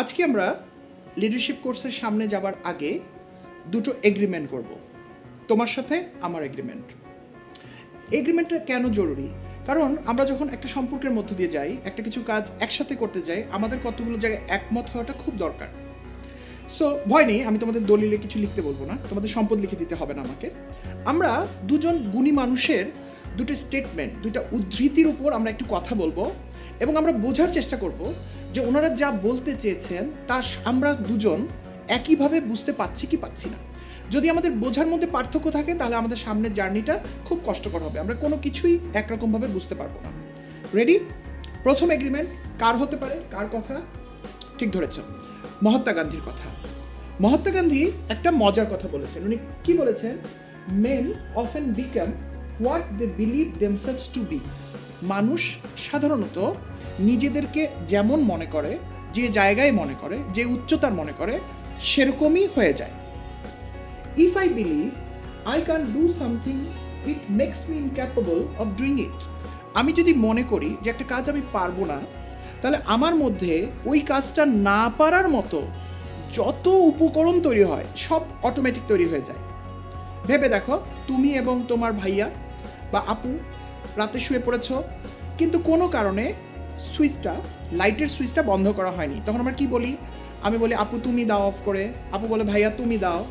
আজকে আমরা লিডারশিপ কোর্সের সামনে যাবার আগে দুটো এগ্রিমেন্ট করব। তোমার সাথে আমার এগ্রিমেন্ট এগ্রিমেন্টটা কেন জরুরি? কারণ আমরা যখন একটা সম্পর্কের মধ্য দিয়ে যাই, একটা কিছু কাজ একসাথে করতে যাই, আমাদের কতগুলো জায়গায় একমত হওয়াটা খুব দরকার। সো ভয় নেই, আমি তোমাদের দলিলে কিছু লিখতে বলব না, তোমাদের সম্পদ লিখে দিতে হবে না আমাকে। আমরা দুজন গুণী মানুষের দুটো স্টেটমেন্ট দুটো উদ্ধৃতির উপর আমরা একটু কথা বলব এবং আমরা বোঝার চেষ্টা করব যে ওনারা যা বলতে চেয়েছেন, তা আমরা দুজন একইভাবে বুঝতে পাচ্ছি কি পাচ্ছি না। যদি আমাদের বোঝার মধ্যে পার্থক্য থাকে, তাহলে আমাদের সামনের জার্নিটা খুব কষ্টকর হবে। আমরা কোনো কিছুই একরকমভাবে বুঝতে পারব না। রেডি প্রথম এগ্রিমেন্ট কার হতে পারে, কার কথা? ঠিক ধরেছ। মহাত্মা গান্ধীর কথা। মহাত্মা গান্ধী একটা মজার কথা বলেছেন। উনি কি বলেছেন? Men often become what they believe themselves to be মানুষ সাধারণত নিজেদেরকে যেমন মনে করে, যে জায়গায় মনে করে, যে উচ্চতার মনে করে, সেরকমই হয়ে যায়। If I believe I can do something it makes me incapable of doing it আমি যদি মনে করি যে একটা কাজ আমি পারব না, তাহলে আমার মধ্যে ওই কাজটা না পারার মতো যত উপকরণ তৈরি হয়, সব অটোমেটিক তৈরি হয়ে যায়। ভেবে দেখো, তুমি এবং তোমার ভাইয়া বা আপু রাতে শুয়ে পড়েছ, কিন্তু কোনো কারণে সুইচটা, লাইটের সুইচটা বন্ধ করা হয়নি। তখন আমরা কি বলি? আমি বলি, আপু, তুমি দাও অফ করে। আপু বলে, ভাইয়া, তুমি দাও।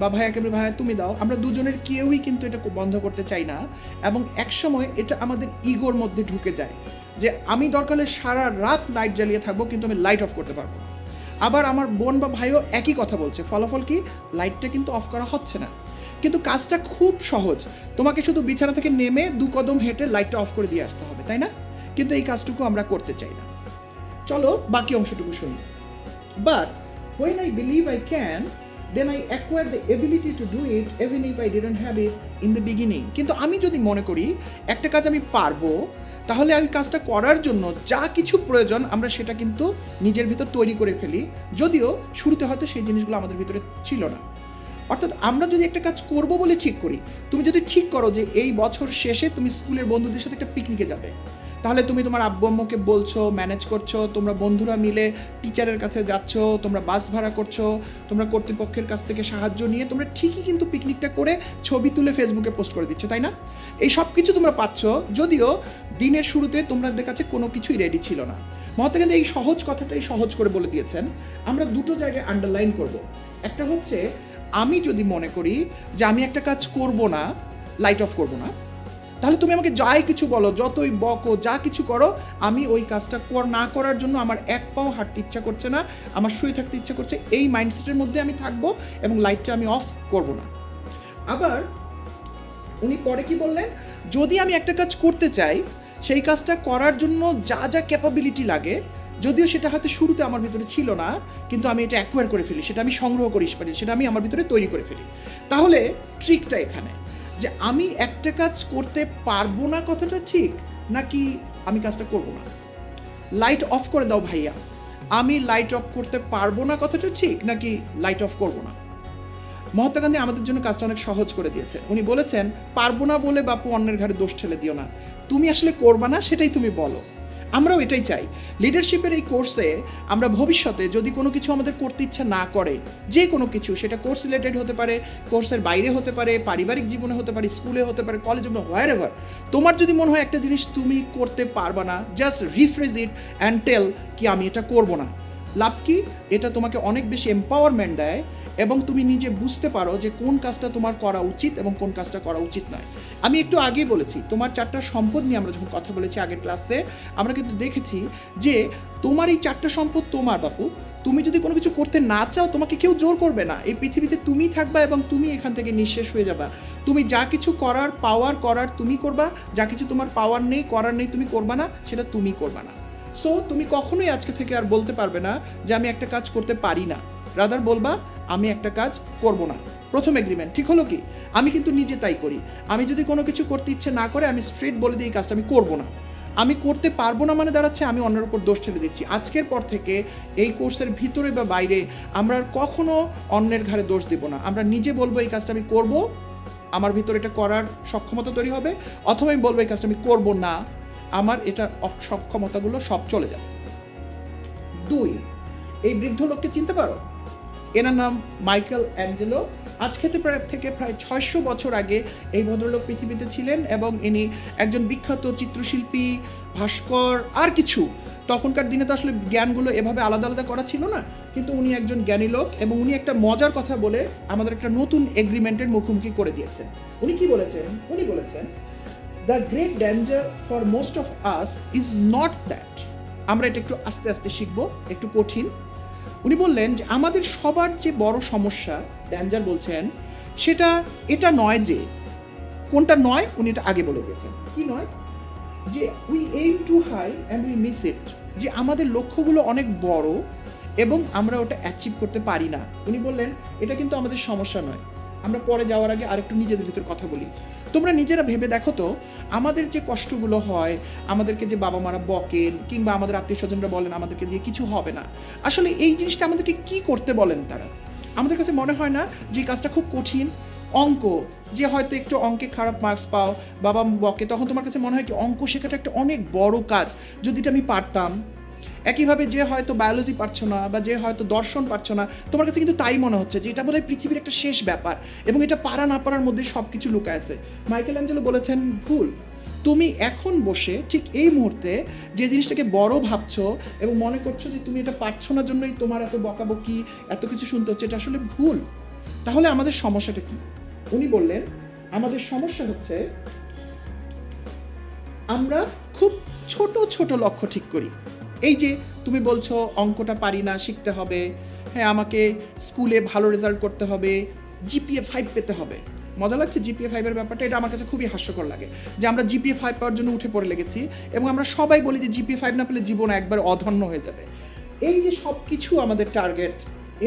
বা ভাইয়াকে বলি, ভাইয়া, তুমি দাও। আমরা দুজনের কেউই কিন্তু এটা বন্ধ করতে চাই না। এবং একসময় এটা আমাদের ইগোর মধ্যে ঢুকে যায় যে আমি দরকার সারা রাত লাইট জ্বালিয়ে থাকব, কিন্তু আমি লাইট অফ করতে পারব আবার আমার বোন বা ভাইও একই কথা বলছে। ফলাফল কি? লাইটটা কিন্তু অফ করা হচ্ছে না। কিন্তু কাজটা খুব সহজ। তোমাকে শুধু বিছানা থেকে নেমে দু কদম হেঁটে লাইটটা অফ করে দিয়ে আসতে হবে, তাই না? কিন্তু এই কাজটুকু আমরা করতে চাই না। চলো বাকি অংশটুকু শুনি। But when I believe I can then I acquire the ability to do it even if I didn't have it in the beginning কিন্তু আমি যদি মনে করি একটা কাজ আমি পারব, তাহলে আমি কাজটা করার জন্য যা কিছু প্রয়োজন আমরা সেটা কিন্তু নিজের ভিতর তৈরি করে ফেলি। যদিও শুরুতে হয়তো সেই জিনিসগুলো আমাদের ভিতরে ছিল না। অর্থাৎ আমরা যদি একটা কাজ করব বলে ঠিক করি, তুমি যদি ঠিক করো যে এই বছর শেষে তুমি স্কুলের বন্ধুদের সাথে একটা পিকনিকে যাবে। তাহলে তুমি তোমার আব্বু আম্মুকে বলছো ম্যানেজ করছ, তোমরা বন্ধুরা মিলে টিচারের কাছে যাচ্ছ, তোমরা বাস ভাড়া করছ, তোমরা কর্তৃপক্ষের কাছ থেকে সাহায্য নিয়ে তোমরা ঠিকই কিন্তু পিকনিকটা করে ছবি তুলে ফেসবুকে পোস্ট করে দিচ্ছ, তাই না? এই সব কিছু তোমরা পাচ্ছ, যদিও দিনের শুরুতে তোমাদের কাছে কোনো কিছুই রেডি ছিল না। মহাত্মা গান্ধী এই সহজ কথাটাই সহজ করে বলে দিয়েছেন, আমরা দুটো জায়গায় আন্ডারলাইন করব। একটা হচ্ছে, আমি যদি মনে করি যে আমি একটা কাজ করব না লাইট অফ করব না তাহলে তুমি আমাকে যাই কিছু বলো, যতই বকো, যা কিছু করো, আমি ওই কাজটা কর, না করার জন্য আমার এক পাও হাঁটতে ইচ্ছা করছে না, আমার শুয়ে থাকতে ইচ্ছা করছে, এই মাইন্ডসেটের মধ্যে আমি থাকব এবং লাইটটা আমি অফ করব না। আবার উনি পরে কি বললেন? যদি আমি একটা কাজ করতে চাই, সেই কাজটা করার জন্য যা যা ক্যাপাবিলিটি লাগে, যদিও সেটা হাতে শুরুতে আমার ভিতরে ছিল না, কিন্তু আমি এটা অ্যাকোয়ার করে ফেলি, সেটা আমি সংগ্রহ করিস পারি সেটা আমি আমার ভিতরে তৈরি করে ফেলি। তাহলে ট্রিকটা এখানে। যে আমি একটা কাজ করতে পারব না কথাটা ঠিক, নাকি আমি কাজটা করব না? লাইট অফ করে দাও ভাইয়া। আমি লাইট অফ করতে পারব না কথাটা ঠিক, নাকি লাইট অফ করব না? মহাত্মা গান্ধী আমাদের জন্য কাজটা অনেক সহজ করে দিয়েছে। উনি বলেছেন, পারব না বলে বাপু অন্যের ঘাড়ে দোষ ঠেলে দিও না। তুমি আসলে করবা না, সেটাই তুমি বলো। আমরাও এটাই চাই। লিডারশিপের এই কোর্সে আমরা ভবিষ্যতে যদি কোনো কিছু আমাদের করতে ইচ্ছা না করে, যে কোনো কিছু, সেটা কোর্স রিলেটেড হতে পারে কোর্সের বাইরে হতে পারে, পারিবারিক জীবনে হতে পারে স্কুলে হতে পারে কলেজে হোয়ার এভার তোমার যদি মনে হয় একটা জিনিস তুমি করতে পারবা না just rephrase it and tell কি আমি এটা করব না। লাভ কি? এটা তোমাকে অনেক বেশি এম্পাওয়ারমেন্ট দেয় এবং তুমি নিজে বুঝতে পারো যে কোন কাজটা তোমার করা উচিত এবং কোন কাজটা করা উচিত নয়। আমি একটু আগেই বলেছি, তোমার চারটা সম্পদ নিয়ে আমরা যখন কথা বলেছি আগের ক্লাসে, আমরা কিন্তু দেখেছি যে তোমার এই চারটা সম্পদ তোমার বাপু। তুমি যদি কোনো কিছু করতে না চাও, তোমাকে কেউ জোর করবে না। এই পৃথিবীতে তুমি থাকবা এবং তুমি এখান থেকে নিঃশেষ হয়ে যাবা। তুমি যা কিছু করার পাওয়ার করার তুমি করবা, যা কিছু তোমার পাওয়ার নেই, করার নেই তুমি করবা না, সেটা তুমি করবা না। সো তুমি কখনোই আজকে থেকে আর বলতে পারবে না যে আমি একটা কাজ করতে পারি না। রাদার বলবা আমি একটা কাজ করব না। প্রথম এগ্রিমেন্ট ঠিক হলো কি? আমি কিন্তু নিজে তাই করি। আমি যদি কোনো কিছু করতে ইচ্ছে না করে, আমি স্ট্রেট বলে দিই এই কাজটা আমি করব না। আমি করতে পারব না মানে দাঁড়াচ্ছে, আমি অন্যের উপর দোষ ঠেলে দিচ্ছি। আজকের পর থেকে এই কোর্সের ভিতরে বা বাইরে আমরা আর কখনো অন্যের ঘাড়ে দোষ দেব না। আমরা নিজে বলব এই কাজটা আমি করব, আমার ভিতরে এটা করার সক্ষমতা তৈরি হবে, অথবা আমি বলব এই কাজটা আমি করব না, আমার এটা সক্ষমতাগুলো সব চলে যাবে। দুই, এই বৃদ্ধ লোককে চিনতে পারো? এনার নাম মাইকেল অ্যাঞ্জেলো। আজ খেতে প্রায় থেকে প্রায় ছয়শো বছর আগে এই ভদ্রলোক পৃথিবীতে ছিলেন এবং ইনি একজন বিখ্যাত চিত্রশিল্পী, ভাস্কর, আর কিছু। তখনকার দিনে তো আসলে জ্ঞানগুলো এভাবে আলাদা আলাদা করা ছিল না। কিন্তু উনি একজন জ্ঞানী লোক এবং উনি একটা মজার কথা বলে আমাদের একটা নতুন এগ্রিমেন্টের মুখোমুখি করে দিয়েছেন। উনি কি বলেছেন? উনি বলেছেন the great danger for most of us is not that আমরা এটা একটু আস্তে আস্তে শিখব, একটু কঠিন। উনি বললেন যে, আমাদের সবার যে বড় সমস্যা ড্যাঞ্জার বলছেন, সেটা এটা নয় যে, কোনটা নয়, উনি এটা আগে বলে দিয়েছেন। কি নয়? যে we aim too high and we miss it যে, আমাদের লক্ষ্যগুলো অনেক বড় এবং আমরা ওটা অ্যাচিভ করতে পারি না। উনি বললেন, এটা কিন্তু আমাদের সমস্যা নয়। আমরা পরে যাওয়ার আগে আরেকটু নিজেদের ভিতর কথা বলি। তোমরা নিজেরা ভেবে দেখো তো, আমাদের যে কষ্টগুলো হয়, আমাদেরকে যে বাবা মারা বকেন কিংবা আমাদের আত্মীয় স্বজনরা বলেন আমাদেরকে দিয়ে কিছু হবে না। আসলে এই জিনিসটা আমাদেরকে কি করতে বলেন তারা? আমাদের কাছে মনে হয় না যে কাজটা খুব কঠিন। অঙ্ক, যে হয়তো একটু অঙ্কে খারাপ মার্কস পাও, বাবা বকে, তখন তোমার কাছে মনে হয় কি অঙ্ক শেখাটা একটা অনেক বড় কাজ। যদি আমি পারতাম একইভাবে যে হয়তো বায়োলজি পারছ না বা যে হয়তো দর্শন পারছ না, তোমার কাছে কিন্তু তাই মনে হচ্ছে যে এটা বোধহয় পৃথিবীর একটা শেষ ব্যাপার এবং এটা পারা না পারার মধ্যে সব কিছু লুকায় আছে। মাইকেল অ্যাঞ্জেলো বলেছেন, ভুল। তুমি এখন বসে ঠিক এই মুহূর্তে যে জিনিসটাকে বড় ভাবছ এবং মনে করছ যে তুমি এটা পারছ না জন্যই তোমার এত বকাবকি, এত কিছু শুনতে হচ্ছে, এটা আসলে ভুল। তাহলে আমাদের সমস্যাটা কি? উনি বললেন, আমাদের সমস্যা হচ্ছে আমরা খুব ছোট ছোট লক্ষ্য ঠিক করি। এই যে তুমি বলছো অঙ্কটা পারি না, শিখতে হবে। হ্যাঁ আমাকে স্কুলে ভালো রেজাল্ট করতে হবে জিপিএ ফাইভ পেতে হবে। মজা লাগছে জিপিএ ফাইভের ব্যাপারটা? এটা আমার কাছে খুবই হাস্যকর লাগে যে আমরা জিপিএ ফাইভ পাওয়ার জন্য উঠে পড়ে লেগেছি এবং আমরা সবাই বলি যে জিপিএ ফাইভ না পেলে জীবন একবার অধন্য হয়ে যাবে। এই যে সব কিছু আমাদের টার্গেট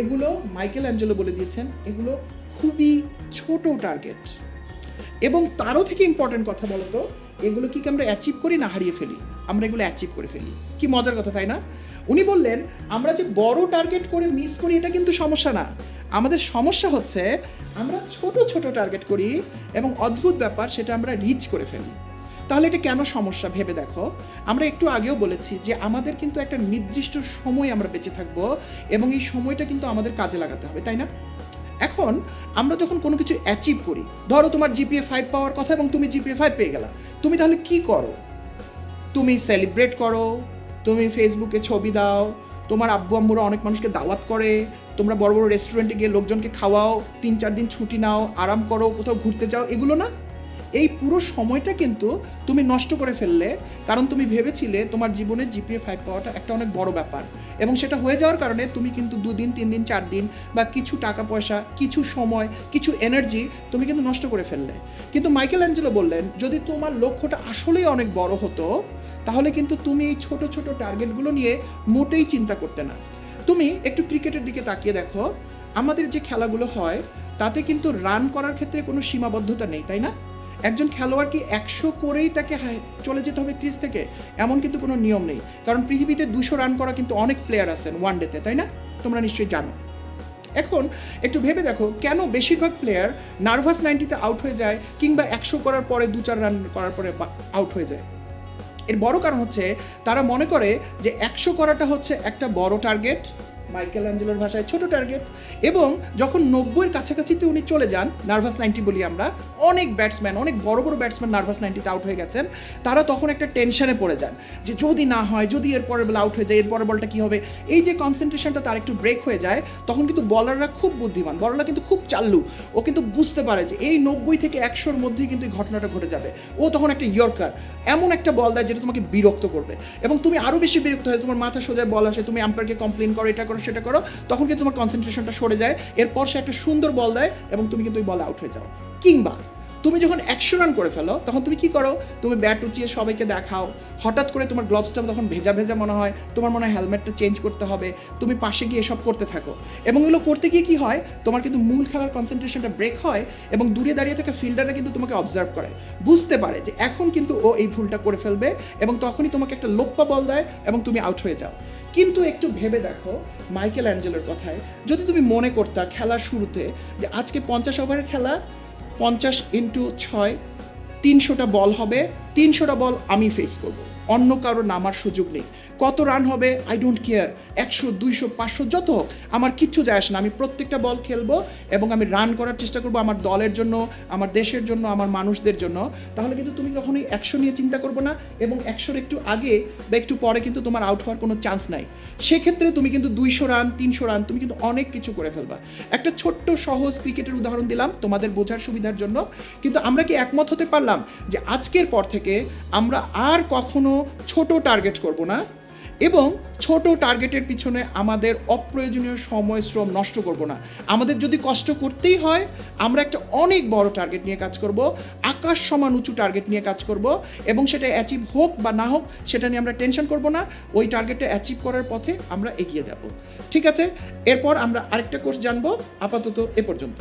এগুলো মাইকেল অ্যাঞ্জেলো বলে দিয়েছেন, এগুলো খুবই ছোট টার্গেট এবং তারও থেকে ইম্পর্টেন্ট কথা বলতো, এগুলো কি আমরা অ্যাচিভ করি না হারিয়ে ফেলি? আমরা এগুলো অ্যাচিভ করে ফেলি। কি মজার কথা, তাই না? উনি বললেন, আমরা যে বড় টার্গেট করে মিস করি, এটা কিন্তু সমস্যা না। আমাদের সমস্যা হচ্ছে, আমরা ছোট ছোট টার্গেট করি এবং অদ্ভুত ব্যাপার, সেটা আমরা রিচ করে ফেলি। তাহলে এটা কেন সমস্যা, ভেবে দেখো। আমরা একটু আগেও বলেছি যে আমাদের কিন্তু একটা নির্দিষ্ট সময় আমরা বেঁচে থাকব এবং এই সময়টা কিন্তু আমাদের কাজে লাগাতে হবে, তাই না? এখন আমরা যখন কোনো কিছু অ্যাচিভ করি, ধরো তোমার জিপিএ ফাইভ পাওয়ার কথা এবং তুমি জিপিএ ফাইভ পেয়ে গেলা, তুমি তাহলে কি করো? তুমি সেলিব্রেট করো, তুমি ফেসবুকে ছবি দাও, তোমার আব্বু আম্মুরা অনেক মানুষকে দাওয়াত করে, তোমরা বড় বড় রেস্টুরেন্টে গিয়ে লোকজনকে খাওয়াও, তিন চার দিন ছুটি নাও, আরাম করো, কোথাও ঘুরতে যাও, এগুলো না? এই পুরো সময়টা কিন্তু তুমি নষ্ট করে ফেললে, কারণ তুমি ভেবেছিলে তোমার জীবনে জিপিএ ফাইভ পাওয়াটা একটা অনেক বড় ব্যাপার। এবং সেটা হয়ে যাওয়ার কারণে তুমি কিন্তু দুদিন তিন দিন চার দিন বা কিছু টাকা পয়সা, কিছু সময়, কিছু এনার্জি তুমি কিন্তু নষ্ট করে ফেললে। কিন্তু মাইকেল অ্যাঞ্জেলো বললেন, যদি তোমার লক্ষ্যটা আসলেই অনেক বড় হতো, তাহলে কিন্তু তুমি এই ছোট ছোট টার্গেটগুলো নিয়ে মোটেই চিন্তা করতে না। তুমি একটু ক্রিকেটের দিকে তাকিয়ে দেখো, আমাদের যে খেলাগুলো হয়, তাতে কিন্তু রান করার ক্ষেত্রে কোনো সীমাবদ্ধতা নেই, তাই না? একজন খেলোয়াড় কি একশো করেই তাকে চলে যেতে হবে ক্রিজ থেকে? এমন কিন্তু কোনো নিয়ম নেই। কারণ পৃথিবীতে দুশো রান করা কিন্তু অনেক প্লেয়ার আছেন ওয়ান ডেতে তাই না? তোমরা নিশ্চয়ই জানো। এখন একটু ভেবে দেখো, কেন বেশিরভাগ প্লেয়ার নার্ভাস নাইনটিতে আউট হয়ে যায় কিংবা একশো করার পরে দু চার রান করার পরে আউট হয়ে যায়? এর বড় কারণ হচ্ছে, তারা মনে করে যে একশো করাটা হচ্ছে একটা বড় টার্গেট মাইকেল অ্যাঞ্জেলোর ভাষায় ছোট টার্গেট এবং যখন নব্বইয়ের কাছাকাছিতে উনি চলে যান, নার্ভাস নাইনটি বলি আমরা, অনেক ব্যাটসম্যান, অনেক বড় বড় ব্যাটসম্যান নার্ভাস নাইনটিতে আউট হয়ে গেছেন, তারা তখন একটা টেনশনে পড়ে যান যে যদি না হয়, যদি এর পরের বল আউট হয়ে যায়, এর পরের বলটা কী হবে? এই যে কনসেন্ট্রেশনটা তার একটু ব্রেক হয়ে যায়, তখন কিন্তু বলাররা খুব বুদ্ধিমান বলাররা কিন্তু খুব চাল্লু। ও কিন্তু বুঝতে পারে যে এই নব্বই থেকে একশোর মধ্যেই কিন্তু এই ঘটনাটা ঘটে যাবে। ও তখন একটা ইয়র্কার, এমন একটা বল দেয় যেটা তোমাকে বিরক্ত করবে। এবং তুমি আরও বেশি বিরক্ত হয় তোমার মাথা সোজা বল আসে, তুমি আম্পায়ারকে কমপ্লেন করো, এটা করো সেটা করো, তখন কিন্তু তোমার কনসেন্ট্রেশনটা সরে যায়? এরপর সে একটা সুন্দর বল দেয় এবং তুমি কিন্তু ওই বলে আউট হয়ে যাও। কিংবা তুমি যখন একশো রান করে ফেলো, তখন তুমি কি করো? তুমি ব্যাট উঁচিয়ে সবাইকে দেখাও। হঠাৎ করে তোমার গ্লোভসটা তখন ভেজা ভেজা মনে হয়। তোমার মনে হয় হেলমেটটা চেঞ্জ করতে হবে। তুমি পাশে গিয়ে এসব করতে থাকো। এবং এগুলো করতে গিয়ে কি হয়? তোমার কিন্তু মূল খেলার কনসেন্ট্রেশনটা ব্রেক হয় এবং দূরে দাঁড়িয়ে থাকা ফিল্ডাররা কিন্তু তোমাকে অবজার্ভ করে। বুঝতে পারে যে এখন কিন্তু ও এই ভুলটা করে ফেলবে এবং তখনই তোমাকে একটা লোপ্পা বল দেয় এবং তুমি আউট হয়ে যাও। কিন্তু একটু ভেবে দেখো মাইকেল অ্যাঞ্জেলোর কথায়, যদি তুমি মনে করতা খেলার শুরুতে যে আজকে পঞ্চাশ ওভারের খেলা পঞ্চাশ ইন্টু ছয় তিনশোটা বল হবে। তিনশোটা বল আমি ফেস করব। অন্য কারও নামার সুযোগ নেই। কত রান হবে? আই ডোন্ট কেয়ার একশো, দুইশো, পাঁচশো, যত হোক, আমার কিচ্ছু যায় আসে না। আমি প্রত্যেকটা বল খেলব এবং আমি রান করার চেষ্টা করব আমার দলের জন্য, আমার দেশের জন্য, আমার মানুষদের জন্য। তাহলে কিন্তু তুমি কখনোই একশো নিয়ে চিন্তা করব না এবং একশোর একটু আগে বা একটু পরে কিন্তু তোমার আউট হওয়ার কোনো চান্স নাই। সেক্ষেত্রে তুমি কিন্তু দুইশো রান তিনশো রান তুমি কিন্তু অনেক কিছু করে ফেলবা। একটা ছোট্ট, সহজ ক্রিকেটের উদাহরণ দিলাম তোমাদের বোঝার সুবিধার জন্য। কিন্তু আমরা কি একমত হতে পারলাম যে আজকের পর থেকে আমরা আর কখনো ছোট টার্গেট করব না এবং ছোট টার্গেটের পিছনে আমাদের অপ্রয়োজনীয় সময় শ্রম নষ্ট করব না। আমাদের যদি কষ্ট করতেই হয়, আমরা একটা অনেক বড় টার্গেট নিয়ে কাজ করব, আকাশ সমান উঁচু টার্গেট নিয়ে কাজ করব এবং সেটা অ্যাচিভ হোক বা না হোক, সেটা নিয়ে আমরা টেনশন করব না। ওই টার্গেটটা অ্যাচিভ করার পথে আমরা এগিয়ে যাব। ঠিক আছে? এরপর আমরা আরেকটা কোর্স জানব। আপাতত এ পর্যন্ত